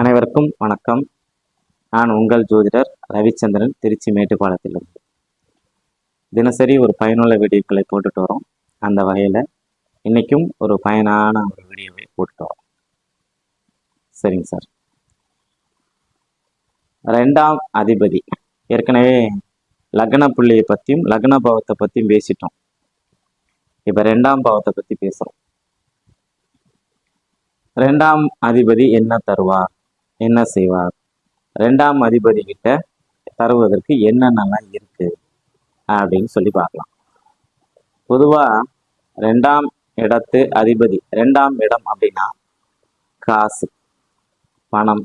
அனைவருக்கும் வணக்கம். நான் உங்கள் ஜோதிடர் ரவிச்சந்திரன் திருச்சி மேட்டுப்பாளையத்திலிருந்து. தினசரி ஒரு பயனுள்ள வீடியோக்களை போட்டுட்டு வரோம். அந்த வகையில் இன்றைக்கும் ஒரு பயனான ஒரு வீடியோவை போட்டுட்டு வரோம். சரிங்க சார். ரெண்டாம் அதிபதி. ஏற்கனவே லக்ன புள்ளியை பற்றியும் லக்ன பாவத்தை பற்றியும் பேசிட்டோம். இப்போ ரெண்டாம் பாவத்தை பற்றி பேசுகிறோம் ரெண்டாம் அதிபதி என்ன தருவார்? என்ன செய்வார்? ரெண்டாம் அதிபதி கிட்ட தருவதற்கு என்னென்னலாம் இருக்கு? அப்படின்னு சொல்லி பார்க்கலாம். பொதுவா ரெண்டாம் இடத்து அதிபதி ரெண்டாம் இடம் அப்படின்னா காசு பணம்.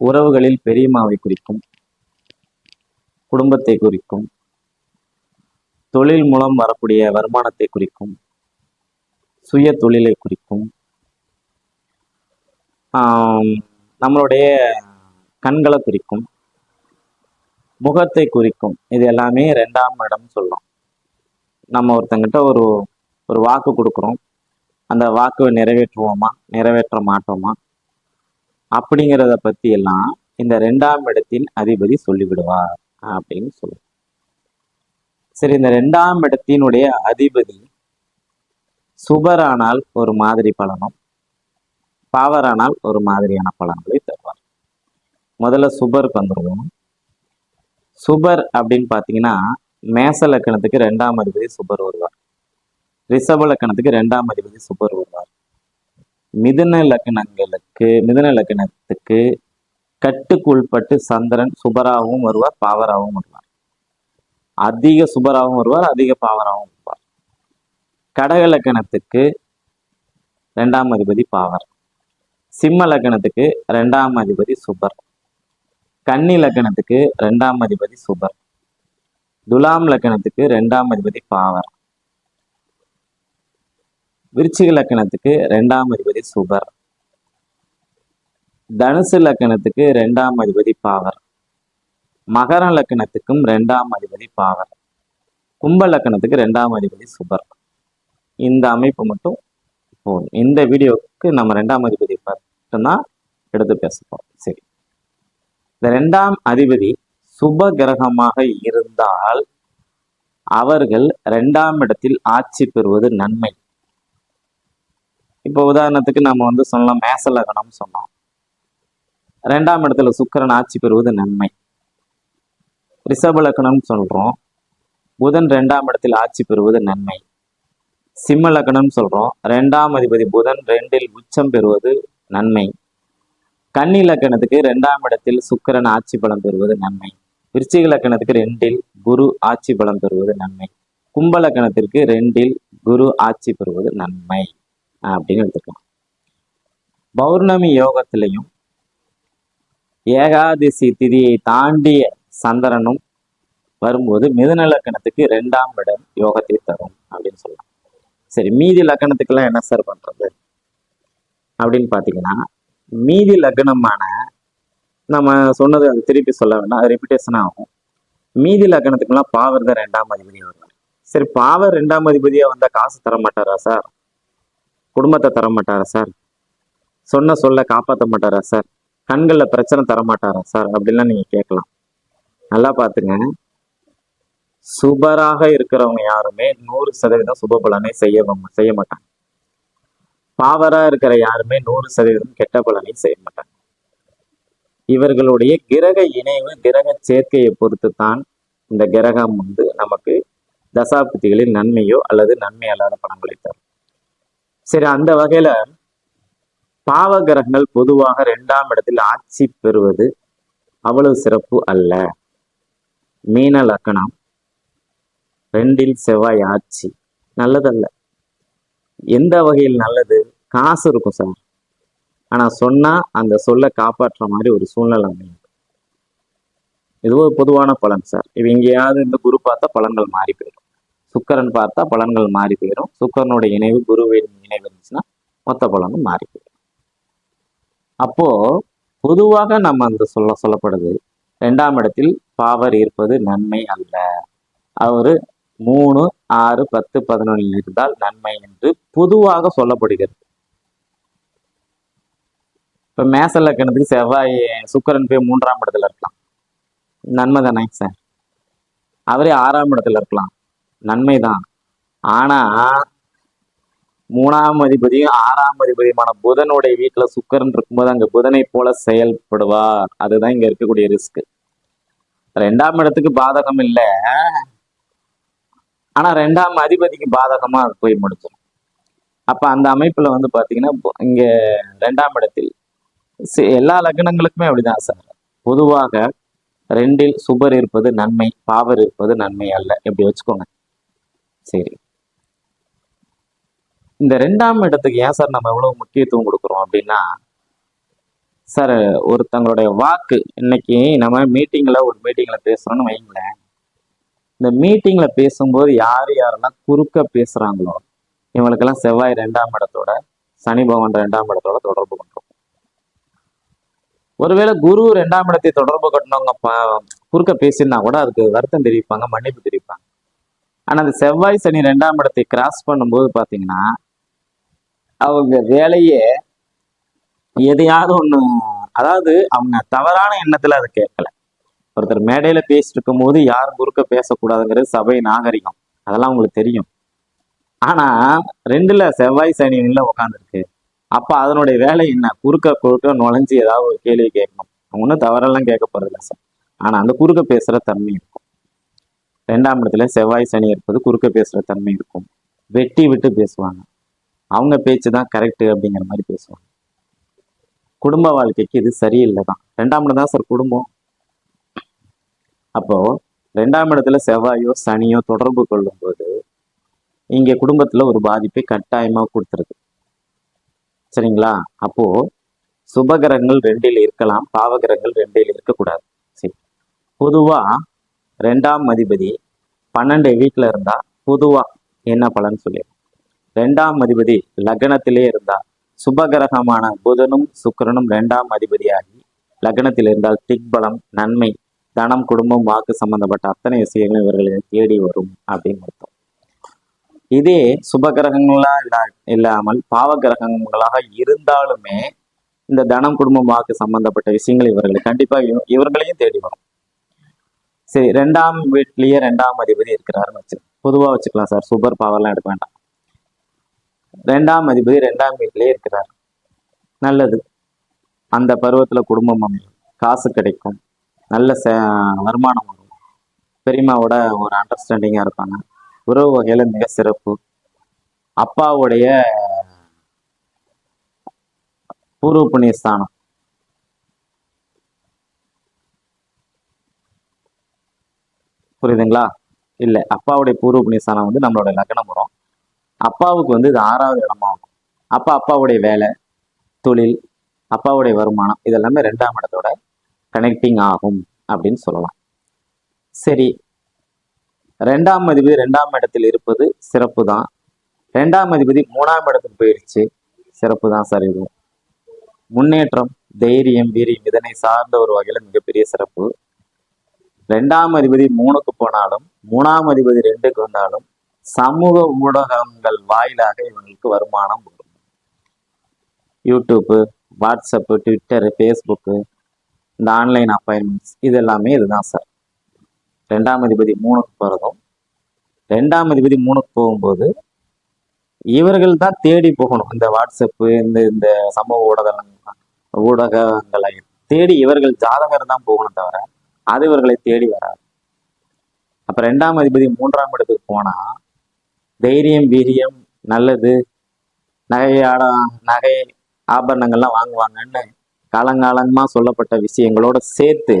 உறவுகளில் பெரியம்மாவை குறிக்கும் குடும்பத்தை குறிக்கும் தொழில் மூலம் வரக்கூடிய வருமானத்தை குறிக்கும் சுய தொழிலை குறிக்கும் நம்மளுடைய கண்களை குறிக்கும் முகத்தை குறிக்கும். இது எல்லாமே ரெண்டாம் இடம் சொல்லலாம் நம்ம ஒருத்தங்கிட்ட ஒரு ஒரு வாக்கு கொடுக்குறோம். அந்த வாக்கு நிறைவேற்றுவோமா? நிறைவேற்ற மாட்டோமா? அப்படிங்கிறத பற்றி எல்லாம் இந்த ரெண்டாம் இடத்தின் அதிபதி சொல்லிவிடுவார் அப்படின்னு சொல்லுவோம். சரி இந்த ரெண்டாம் இடத்தினுடைய அதிபதி சுபரானால் ஒரு மாதிரி பலனும் பாவரானால் ஒரு மாதிரியான பலன்களை தருவார். முதல்ல சுபருக்கு வந்துடுவோம் சுபர் அப்படின்னு பார்த்தீங்கன்னா மேச லக்கணத்துக்கு ரெண்டாம் அதிபதி சுபர் வருவார். ரிஷப லக்கணத்துக்கு ரெண்டாம் அதிபதி சுபர் வருவார். மிதுன லக்கணங்களுக்கு மிதுன லக்கணத்துக்கு கட்டுக்குள்பட்டு சந்திரன் சுபராகவும் வருவார் பாவராகவும் வருவார். அதிக சுபராகவும் வருவார் அதிக பாவராகவும் வருவார். கடக லக்கணத்துக்கு ரெண்டாம் அதிபதி பாவர். சிம்ம லக்கணத்துக்கு ரெண்டாம் அதிபதி சுபர். கன்னி லக்கணத்துக்கு ரெண்டாம் அதிபதி சுபர். துலாம் லக்கணத்துக்கு ரெண்டாம் அதிபதி பாவர். விருச்சிக லக்கணத்துக்கு ரெண்டாம் அதிபதி சுபர். தனுசு லக்கணத்துக்கு ரெண்டாம் அதிபதி பாவர். மகர லக்கணத்துக்கும் ரெண்டாம் அதிபதி பாவர். கும்ப லக்கணத்துக்கு ரெண்டாம் அதிபதி சுபர். இந்த அமைப்பு மட்டும் போதும். இந்த வீடியோவுக்கு நம்ம ரெண்டாம் அதிபதி மட்டும்தான் எடுத்து பேசப்போம் சரி. இந்த ரெண்டாம் அதிபதி சுப கிரகமாக இருந்தால் அவர்கள் ரெண்டாம் இடத்தில் ஆட்சி பெறுவது நன்மை. இப்போ உதாரணத்துக்கு நம்ம வந்து சொல்லலாம் மேச சொன்னோம். ரெண்டாம் இடத்துல சுக்கரன் ஆட்சி பெறுவது நன்மை. ரிஷப லக்னம் சொல்றோம். புதன் ரெண்டாம் இடத்தில் ஆட்சி பெறுவது நன்மை. சிம்ம லக்னம் சொல்கிறோம் ரெண்டாம் அதிபதி புதன் ரெண்டில் உச்சம் பெறுவது நன்மை. கன்னி லக்கணத்துக்கு ரெண்டாம் இடத்தில் சுக்கிரன் ஆட்சி பலம் பெறுவது நன்மை. விருச்சிக லக்கணத்துக்கு ரெண்டில் குரு ஆட்சி பலம் பெறுவது நன்மை. கும்ப லக்கணத்திற்கு ரெண்டில் குரு ஆட்சி பெறுவது நன்மை. அப்படின்னு எடுத்துக்கலாம். பௌர்ணமி யோகத்திலையும் ஏகாதசி திதியை தாண்டிய சந்திரனும் வரும்போது மிதுன லக்கணத்துக்கு ரெண்டாம் இடம் யோகத்தை தரும் அப்படின்னு சொல்லலாம். சரி மீதி லக்கணத்துக்கெல்லாம் என்ன சார் பண்றது? அப்படின்னு பார்த்தீங்கன்னா மீதி லக்னமான நம்ம சொன்னது அது திருப்பி சொல்ல வேண்டாம் அது ரிப்பிட்டேஷன் ஆகும். மீதி லக்னத்துக்குலாம் பாவர் தான் ரெண்டாம் அதிபதி வருவார். சரி பாவர் ரெண்டாம் அதிபதியாக வந்தால் காசு தர மாட்டாரா சார்? குடும்பத்தை தர மாட்டாரா சார்? சொன்ன சொல்ல காப்பாற்ற மாட்டாரா சார்? கண்களில் பிரச்சனை தர மாட்டாரா சார்? அப்படின்லாம் நீங்கள் கேட்கலாம். நல்லா பார்த்துங்க சுபராக இருக்கிறவங்க யாருமே நூறு சதவீதம் சுப பலனை செய்ய செய்ய மாட்டாங்க. பாவரா இருக்கிற யாருமே நூறு சதவீதம் கெட்ட பலனை செய்ய மாட்டாங்க. இவர்களுடைய கிரக இணைவு கிரக சேர்க்கையை பொறுத்து தான் இந்த கிரகம் வந்து நமக்கு தசாபுத்திகளில் நன்மையோ அல்லது நன்மை அல்லாத பலன்களை தரும். சரி அந்த வகையில பாவ கிரகங்கள் பொதுவாக ரெண்டாம் இடத்தில் ஆட்சி பெறுவது அவ்வளவு சிறப்பு அல்ல. மீன லக்கணம் ரெண்டில் செவ்வாய் ஆட்சி. நல்லதல்ல. எந்த வகையில் நல்லது? காசு இருக்கும் சார். ஆனா சொன்னா அந்த சொல்ல காப்பாற்ற மாதிரி ஒரு சூழ்நிலை அமையும். இது ஒரு பொதுவான பலன் சார். இது எங்கேயாவது இந்த குரு பார்த்தா பலன்கள் மாறி போயிடும். சுக்கரன் பார்த்தா பலன்கள் மாறி போயிடும். சுக்கரனுடைய இணைவு குருவின் இணைவு இருந்துச்சுன்னா மொத்த பலனும் மாறி போயிடும். அப்போ பொதுவாக நம்ம அந்த சொல்ல சொல்லப்படுது. ரெண்டாம் இடத்தில் பாவர் இருப்பது நன்மை அல்ல. அவரு மூணு ஆறு பத்து பதினொன்றில் இருந்தால் நன்மை என்று பொதுவாக சொல்லப்படுகிறது. இப்போ மேச லக்கணத்துக்கு செவ்வாய் சுக்கரன் போய் மூன்றாம் இடத்துல இருக்கலாம். நன்மை தானே சார் அவரே ஆறாம் இடத்துல இருக்கலாம். நன்மை தான். ஆனா மூணாம் அதிபதியும் ஆறாம் அதிபதியுமான புதனுடைய வீட்டுல சுக்கரன் இருக்கும்போது அங்க புதனை போல செயல்படுவார். அதுதான் இங்க இருக்கக்கூடிய ரிஸ்க் ரெண்டாம் இடத்துக்கு பாதகம் இல்லை. ஆனா ரெண்டாம் அதிபதிக்கு பாதகமா அது போய் முடிச்சிடும் அப்ப அந்த அமைப்புல வந்து பாத்தீங்கன்னா இங்கே இங்க ரெண்டாம் இடத்தில் எல்லா லக்னங்களுக்குமே அப்படிதான் சார். பொதுவாக ரெண்டில் சுபர் இருப்பது நன்மை பாவர் இருப்பது நன்மை அல்ல. இப்படி வச்சுக்கோங்க. சரி. இந்த ரெண்டாம் இடத்துக்கு ஏன் சார் நம்ம எவ்வளவு முக்கியத்துவம் கொடுக்குறோம் அப்படின்னா சார் ஒருத்தங்களுடைய வாக்கு இன்னைக்கு நம்ம மீட்டிங்ல ஒரு மீட்டிங்ல பேசுறோம்னு வைங்களேன் இந்த மீட்டிங்ல பேசும்போது யார் யாரெல்லாம் குறுக்க பேசுறாங்களோ இவங்களுக்கெல்லாம் செவ்வாய் ரெண்டாம் இடத்தோட சனி பகவான் ரெண்டாம் இடத்தோட தொடர்பு கொண்டிருக்கும் ஒருவேளை குரு ரெண்டாம் இடத்தை தொடர்பு கட்டினவங்க குறுக்க பேசினா கூட அதுக்கு வருத்தம் தெரிவிப்பாங்க மன்னிப்பு தெரிவிப்பாங்க. ஆனா அந்த செவ்வாய் சனி ரெண்டாம் இடத்தை கிராஸ் பண்ணும்போது பாத்தீங்கன்னா அவங்க வேலையே எதையாவது ஒண்ணு அதாவது அவங்க தவறான எண்ணத்துல அதை கேட்கல. ஒருத்தர் மேடையில பேசிட்டு இருக்கும்போது யாரும் குறுக்க பேசக்கூடாதுங்கிறது சபை நாகரிகம். அதெல்லாம் உங்களுக்கு தெரியும். ஆனா ரெண்டுல செவ்வாய் சனி நில உட்காந்துருக்கு அப்ப அதனுடைய வேலை என்ன? குறுக்க குறுக்க நுழைஞ்சு ஏதாவது ஒரு கேள்வி கேட்கணும். ஒன்றும் தவறெல்லாம் கேட்க போறதில்ல சார். ஆனா அந்த குறுக்க பேசுற தன்மை இருக்கும். ரெண்டாம் இடத்துல செவ்வாய் சனி இருப்பது குறுக்க பேசுற தன்மை இருக்கும். வெட்டி விட்டு பேசுவாங்க. அவங்க பேச்சு தான் கரெக்ட் அப்படிங்கிற மாதிரி பேசுவாங்க. குடும்ப வாழ்க்கைக்கு இது சரியில்லை தான் ரெண்டாம் இடம் தான் சார் குடும்பம். அப்போ ரெண்டாம் இடத்துல செவ்வாயோ சனியோ தொடர்பு கொள்ளும்போது இங்க குடும்பத்துல ஒரு பாதிப்பை கட்டாயமா கொடுத்துருது. சரிங்களா? அப்போ சுபகிரகங்கள் ரெண்டில் இருக்கலாம் பாவகிரகங்கள் ரெண்டில் இருக்கக்கூடாது. சரி. பொதுவா ரெண்டாம் அதிபதி பன்னெண்டு வீட்டில் இருந்தா பொதுவா என்ன பலன் சொல்லி ரெண்டாம் அதிபதி லக்னத்திலே இருந்தா சுபகிரகமான புதனும் சுக்கிரனும் ரெண்டாம் அதிபதியாகி லக்னத்தில் இருந்தால் திக்பலம் நன்மை தனம் குடும்பம் வாக்கு சம்பந்தப்பட்ட அத்தனை விஷயங்களும் இவர்களை தேடி வரும் அப்படின்னு அர்த்தம். இதே சுபகிரகங்களா இல்லா இல்லாமல் பாவ கிரகங்களாக இருந்தாலுமே இந்த தனம் குடும்பம் வாக்கு சம்பந்தப்பட்ட விஷயங்கள் இவர்களை கண்டிப்பா இவர்களையும் தேடி வரும். சரி ரெண்டாம் வீட்லயே ரெண்டாம் அதிபதி இருக்கிறாருன்னு வச்சு பொதுவா வச்சுக்கலாம் சார் சூப்பர் பவர்லாம் எடுக்க வேண்டாம். ரெண்டாம் அதிபதி ரெண்டாம் வீட்லயே இருக்கிறார். நல்லது. அந்த பருவத்துல குடும்பம் அமையும். காசு கிடைக்கும். நல்ல ச- வருமானம் வரும். பெரியம்மாவோட ஒரு அண்டர்ஸ்டாண்டிங்கா இருப்பாங்க. உறவு வகையில் மிக சிறப்பு. அப்பாவுடைய பூர்வ புண்ணிய ஸ்தானம் புரியுதுங்களா? இல்ல அப்பாவுடைய பூர்வ புண்ணியஸ்தானம் வந்து நம்மளோட லக்னம் வரும். அப்பாவுக்கு வந்து இது ஆறாவது இடமாகும். அப்பா அப்பாவுடைய வேலை தொழில் அப்பாவுடைய வருமானம் இதெல்லாமே ரெண்டாம் இடத்தோட கனெக்டிங் ஆகும் அப்படின்னு சொல்லலாம். சரி. ரெண்டாம் அதிபதி ரெண்டாம் இடத்தில் இருப்பது சிறப்பு தான் ரெண்டாம் அதிபதி மூணாம் இடத்துக்கு போயிடுச்சு. சிறப்பு தான் சார் இதுவும் முன்னேற்றம் தைரியம் வீரியம் இதனை சார்ந்த ஒரு வகையில் மிகப்பெரிய சிறப்பு. ரெண்டாம் அதிபதி மூணுக்கு போனாலும் மூணாம் அதிபதி ரெண்டுக்கு வந்தாலும் சமூக ஊடகங்கள் வாயிலாக இவங்களுக்கு வருமானம் வரும் யூடியூப்பு வாட்ஸ்அப்பு ட்விட்டரு ஃபேஸ்புக்கு இந்த ஆன்லைன் அப்பாயின்மெண்ட்ஸ் இது எல்லாமே இதுதான் சார். ரெண்டாம் அதிபதி மூணுக்கு போகிறதும் ரெண்டாம் அதிபதி மூணுக்கு போகும்போது இவர்கள் தான் தேடி போகணும். இந்த வாட்ஸ்அப்பு இந்த இந்த சமூக ஊடகங்கள் ஊடகங்களை தேடி இவர்கள் ஜாதகர் தான் போகணும் தவிர அது இவர்களை தேடி வராது. அப்போ ரெண்டாம் அதிபதி மூன்றாம் இடத்துக்கு போனால் தைரியம் வீரியம் நல்லது நகையாட நகை ஆபரணங்கள்லாம் வாங்குவாங்கன்னு காலங்காலமா சொல்லப்பட்ட விஷயங்களோட சேர்த்து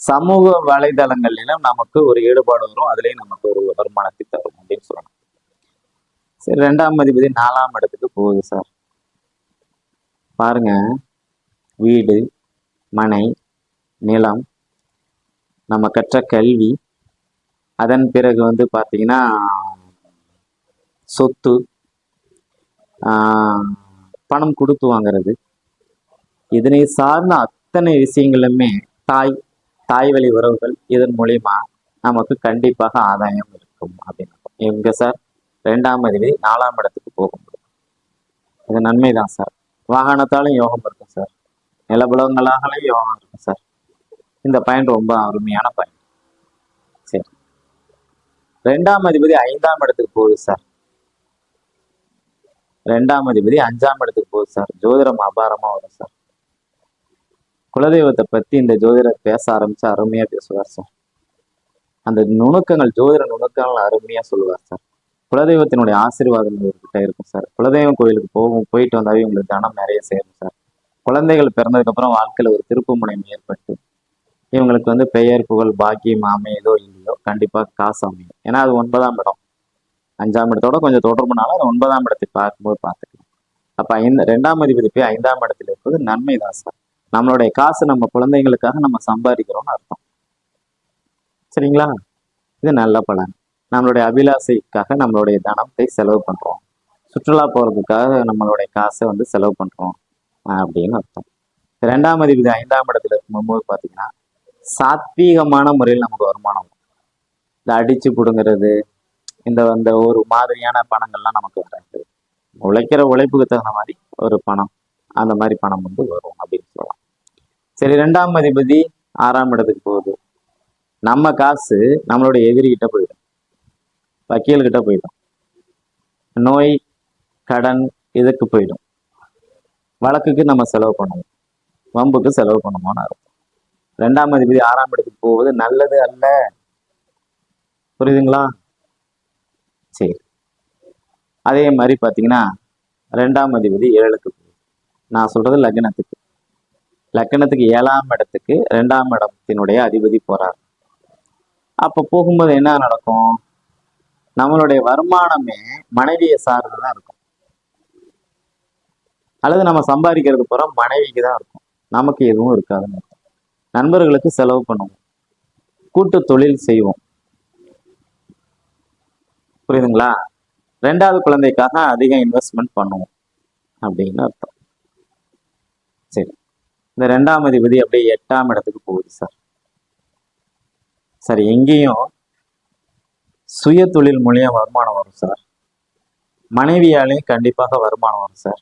சமூக வலைதளங்களிலும் நமக்கு ஒரு ஈடுபாடு வரும். அதுலேயும் நமக்கு ஒரு வருமானத்தை தரும் அப்படின்னு சொல்லலாம் சரி ரெண்டாம் அதிபதி நாலாம் இடத்துக்கு போகுது சார். பாருங்க. வீடு மனை நிலம் நம்ம கற்ற கல்வி. அதன் பிறகு வந்து பார்த்தீங்கன்னா சொத்து பணம் கொடுத்து வாங்குறது. இதனை சார்ந்த அத்தனை விஷயங்களுமே தாய் தாய் வழி உறவுகள் இதன் மூலியமா நமக்கு கண்டிப்பாக ஆதாயம் இருக்கும் அப்படின்னு எங்க சார்? ரெண்டாம் அதிபதி நாலாம் இடத்துக்கு போக முடியும் இது நன்மை தான் சார். வாகனத்தாலும் யோகம் இருக்கும் சார். நிலபுலங்களாகலையும் யோகம் இருக்கும் சார். இந்த பயன் ரொம்ப அருமையான பயன். சரி. ரெண்டாம் அதிபதி ஐந்தாம் இடத்துக்கு போகுது சார். ரெண்டாம் அதிபதி அஞ்சாம் இடத்துக்கு போகுது சார். ஜோதிடம் அபாரமா வரும் சார். குலதெய்வத்தை பத்தி இந்த ஜோதிடர் பேச ஆரம்பிச்சு அருமையா பேசுவார் சார். அந்த நுணுக்கங்கள் ஜோதிட நுணுக்கங்கள் அருமையா சொல்லுவார் சார். குலதெய்வத்தினுடைய ஆசீர்வாதம் இவர்கிட்ட இருக்கும் சார். குலதெய்வம் கோயிலுக்கு போகும் போயிட்டு வந்தாவே உங்களுக்கு தனம் நிறைய சேரும் சார். குழந்தைகள் பிறந்ததுக்கு அப்புறம் வாழ்க்கையில ஒரு திருப்பு முனையம் ஏற்பட்டு இவங்களுக்கு வந்து பெயர் புகழ் பாக்கியம் அமையதோ இல்லையோ கண்டிப்பா காசு அமையும். ஏன்னா அது ஒன்பதாம் இடம். அஞ்சாம் இடத்தோட கொஞ்சம் தொடர்புனால அது ஒன்பதாம் இடத்தை பார்க்கும்போது பார்த்துக்கலாம். அப்ப ஐந்து ரெண்டாம் அதிபதி போய் ஐந்தாம் இடத்துல இருப்பது நன்மை தான் சார். நம்மளுடைய காசு நம்ம குழந்தைங்களுக்காக நம்ம சம்பாதிக்கிறோம்னு அர்த்தம். சரிங்களா? இது நல்ல பலன். நம்மளுடைய அபிலாசைக்காக நம்மளுடைய தனத்தை செலவு பண்றோம். சுற்றுலா போறதுக்காக நம்மளுடைய காசை வந்து செலவு பண்றோம் அப்படின்னு அர்த்தம். ரெண்டாம் அதிபதி ஐந்தாம் இடத்துல இருக்கும்போது பார்த்தீங்கன்னா சாத்வீகமான முறையில் நமக்கு வருமானம் வரும். இந்த அடிச்சு பிடுங்கிறது இந்த அந்த ஒரு மாதிரியான பணங்கள்லாம் நமக்கு வராது. உழைக்கிற உழைப்புக்கு தகுந்த மாதிரி ஒரு பணம் அந்த மாதிரி பணம் வந்து வரும் அப்படின்னு சொல்லலாம். சரி ரெண்டாம் அதிபதி ஆறாம் இடத்துக்கு போகுது. நம்ம காசு நம்மளுடைய எதிரிகிட்ட போயிடும். வக்கீல்கிட்ட போயிடும். நோய் கடன் இதுக்கு போயிடும். வழக்குக்கு நம்ம செலவு பண்ணுவோம் வம்புக்கு செலவு பண்ணுவோம்னு அர்த்தம். ரெண்டாம் அதிபதி ஆறாம் இடத்துக்கு போவது நல்லது அல்ல. புரியுதுங்களா? சரி. அதே மாதிரி பார்த்தீங்கன்னா ரெண்டாம் அதிபதி ஏழுக்கு போகுது. நான் சொல்றது லக்னத்துக்கு. லக்கணத்துக்கு ஏழாம் இடத்துக்கு ரெண்டாம் இடத்தினுடைய அதிபதி போறார். அப்ப போகும்போது என்ன நடக்கும்? நம்மளுடைய வருமானமே மனைவியை சார்ந்து தான் இருக்கும். அல்லது நம்ம சம்பாதிக்கிறது பூரா மனைவிக்கு தான் இருக்கும். நமக்கு எதுவும் இருக்காதுன்னு நண்பர்களுக்கு செலவு பண்ணுவோம். கூட்டு தொழில் செய்வோம். புரியுதுங்களா? ரெண்டாவது குழந்தைக்காக அதிகம் இன்வெஸ்ட்மெண்ட் பண்ணுவோம். அப்படின்னு அர்த்தம். சரி. இந்த ரெண்டாம் அதிபதி அப்படியே எட்டாம் இடத்துக்கு போகுது சார். சார் எங்கேயும் சுய தொழில் மூலியம் வருமானம் வரும் சார். மனைவியாலையும் கண்டிப்பாக வருமானம் வரும் சார்.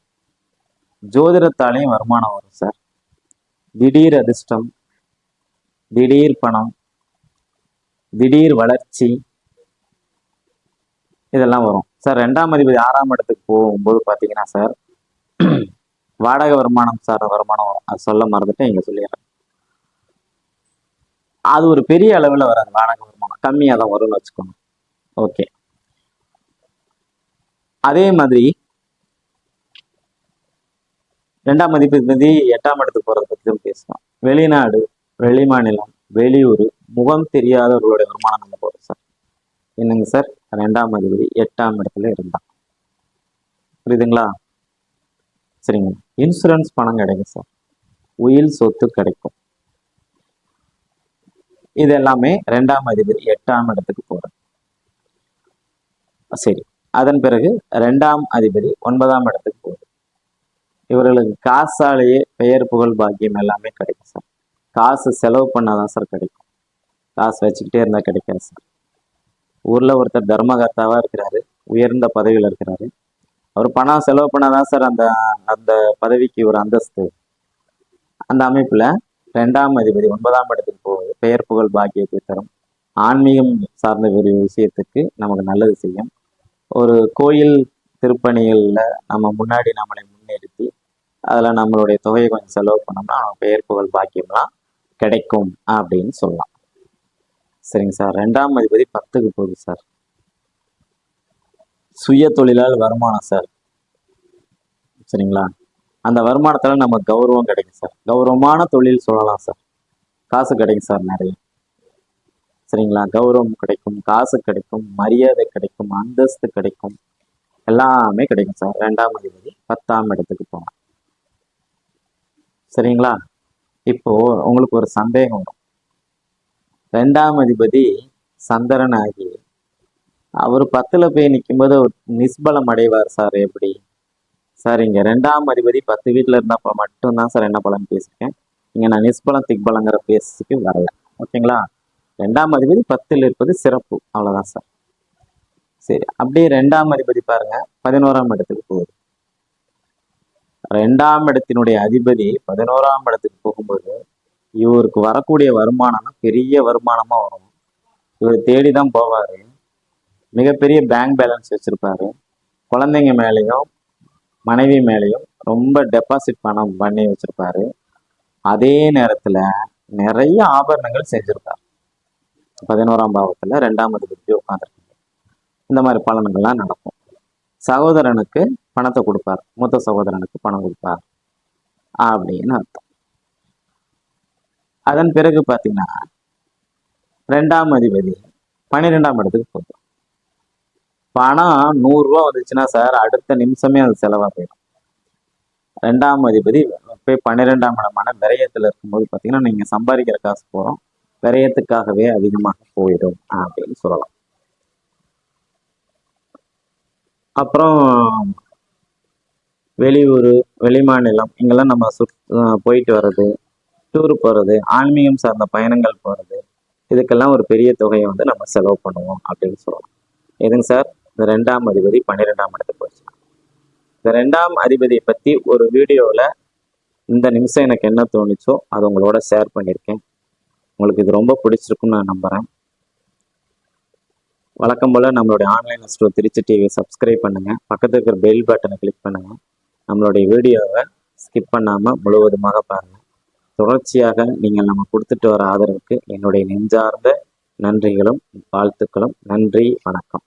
ஜோதிடத்தாலையும் வருமானம் வரும் சார். திடீர் அதிர்ஷ்டம் திடீர் பணம் திடீர் வளர்ச்சி இதெல்லாம் வரும். சார் ரெண்டாம் அதிபதி ஆறாம் இடத்துக்கு போகும்போது பார்த்தீங்கன்னா சார் வாடகை வருமானம் சார் வருமானம் வரும். அது சொல்ல மறந்துட்டு இங்க சொல்லிடுறேன் அது ஒரு பெரிய அளவில் வராது வாடகை வருமானம். கம்மியாக தான் வரும்னு வச்சுக்கோங்க. ஓகே. அதே மாதிரி ரெண்டாம் அதிபதி எட்டாம் இடத்துக்கு போறதை பற்றி தான் பேசலாம். வெளிநாடு வெளி மாநிலம் வெளியூர் முகம் தெரியாதவர்களுடைய வருமானம் நம்ம போகிறோம் சார். என்னங்க சார்? ரெண்டாம் அதிபதி எட்டாம் இடத்துல இருந்தான் புரியுதுங்களா? சரிங்க. இன்சூரன்ஸ் பணம் கிடைக்கும் சார் உயில் சொத்து கிடைக்கும். இது எல்லாமே ரெண்டாம் அதிபதி எட்டாம் இடத்துக்கு போறேன் சரி. அதன் பிறகு ரெண்டாம் அதிபதி ஒன்பதாம் இடத்துக்கு போகுது. இவர்களுக்கு காசாலேயே பெயர் புகழ் பாக்கியம் எல்லாமே கிடைக்கும் சார் காசு செலவு பண்ணாதான் சார் கிடைக்கும். காசு வச்சுக்கிட்டே இருந்தா கிடைக்காது சார் ஊர்ல ஒருத்தர் தர்மகர்த்தாவாக இருக்கிறாரு உயர்ந்த பதவியில் இருக்கிறாரு. அவர் பணம் செலவு பண்ணாதான் சார் அந்த அந்த பதவிக்கு ஒரு அந்தஸ்து. அந்த அமைப்பில் ரெண்டாம் அதிபதி ஒன்பதாம் இடத்துக்கு போவது பெயர் புகழ் பாக்கியத்தை தரும். ஆன்மீகம் சார்ந்த ஒரு விஷயத்துக்கு நமக்கு நல்லது செய்யும். ஒரு கோயில் திருப்பணிகளில் நம்ம முன்னாடி நம்மளை முன்னிறுத்தி அதில் நம்மளுடைய தொகையை கொஞ்சம் செலவு பண்ணோம்னா நமக்கு பெயர் புகழ் பாக்கியம்லாம் கிடைக்கும் அப்படின்னு சொல்லலாம். சரிங்க சார். ரெண்டாம் அதிபதி பத்துக்கு போகுது சார். சுய தொழிலால் வருமானம் சார். சரிங்களா? அந்த வருமானத்தில் நம்ம கௌரவம் கிடைக்கும் சார். கௌரவமான தொழில் சொல்லலாம் சார். காசு கிடைக்கும் சார் நிறைய. சரிங்களா? கௌரவம் கிடைக்கும் காசு கிடைக்கும் மரியாதை கிடைக்கும் அந்தஸ்து கிடைக்கும். எல்லாமே கிடைக்கும் சார். ரெண்டாம் அதிபதி பத்தாம் இடத்துக்கு போகலாம். சரிங்களா? இப்போ உங்களுக்கு ஒரு சந்தேகம் வரும். ரெண்டாம் அதிபதி சந்திரன் ஆகி அவர் பத்துல போய் நிக்கும்போது அவர் நிஸ்பலம் அடைவார் சார் எப்படி? சார் இங்க ரெண்டாம் அதிபதி பத்து வீட்டுல இருந்தப்ப மட்டும்தான் சார் என்ன பலன் பேசியிருக்கேன். இங்க நான் நிஸ்பலம் திக்பலங்கிற பேசுக்கு வரல. ஓகேங்களா? ரெண்டாம் அதிபதி பத்தில் இருப்பது சிறப்பு. அவ்வளவுதான் சார். சரி அப்படியே ரெண்டாம் அதிபதி பாருங்க. பதினோராம் இடத்துக்கு போகுது. ரெண்டாம் இடத்தினுடைய அதிபதி பதினோராம் இடத்துக்கு போகும்போது இவருக்கு வரக்கூடிய வருமானம் பெரிய வருமானமா வரும். இவர் தேடி தான் போவாரு. மிகப்பெரிய பேங்க் பேலன்ஸ் வச்சிருப்பாரு. குழந்தைங்க மேலேயும் மனைவி மேலேயும் ரொம்ப டெபாசிட் பணம் பண்ணி வச்சிருப்பாரு. அதே நேரத்தில் நிறைய ஆபரணங்கள் செஞ்சுருப்பார். பதினோராம் பாவத்தில் ரெண்டாம் அதிபதி உட்காந்துருக்காங்க இந்த மாதிரி பலன்கள்லாம் நடக்கும். சகோதரனுக்கு பணத்தை கொடுப்பார். மூத்த சகோதரனுக்கு பணம் கொடுப்பார். அப்படின்னு அர்த்தம். அதன் பிறகு பார்த்தீங்கன்னா ரெண்டாம் அதிபதி பன்னிரெண்டாம் இடத்துக்கு போகும் பணம் நூறுரூவா வந்துச்சுன்னா சார் அடுத்த நிமிஷமே அது செலவாக போயிடும் ரெண்டாம் அதிபதி போய் பன்னிரெண்டாம் இடமான விரயத்தில் இருக்கும்போது பார்த்தீங்கன்னா நீங்கள் சம்பாதிக்கிற காசு போகிறோம் விரயத்துக்காகவே அதிகமாக போயிடும் அப்படின்னு சொல்லலாம். அப்புறம் வெளியூர் வெளிமாநிலம் இங்கெல்லாம் நம்ம சுத் போயிட்டு வர்றது டூர் போகிறது ஆன்மீகம் சார்ந்த பயணங்கள் போகிறது இதுக்கெல்லாம் ஒரு பெரிய தொகையை வந்து நம்ம செலவு பண்ணுவோம் அப்படின்னு சொல்லலாம். எதுங்க சார்? இந்த ரெண்டாம் அதிபதி பன்னிரெண்டாம் இடத்துக்கு போச்சு இந்த ரெண்டாம் அதிபதியை பற்றி ஒரு வீடியோவில் இந்த நிமிஷம் எனக்கு என்ன தோணுச்சோ அதை உங்களோட ஷேர் பண்ணியிருக்கேன். உங்களுக்கு இது ரொம்ப பிடிச்சிருக்குன்னு நான் நம்புகிறேன் வழக்கம் போல் நம்மளுடைய ஆன்லைன் ஸ்டோர் திருச்சி டிவியை சப்ஸ்கிரைப் பண்ணுங்கள் பக்கத்தில் இருக்கிற பெல் பட்டனை கிளிக் பண்ணுங்கள் நம்மளுடைய வீடியோவை ஸ்கிப் பண்ணாமல் முழுவதுமாக பாருங்கள் தொடர்ச்சியாக நீங்கள் நம்ம கொடுத்துட்டு வர ஆதரவுக்கு என்னுடைய நெஞ்சார்ந்த நன்றிகளும் வாழ்த்துக்களும். நன்றி வணக்கம்.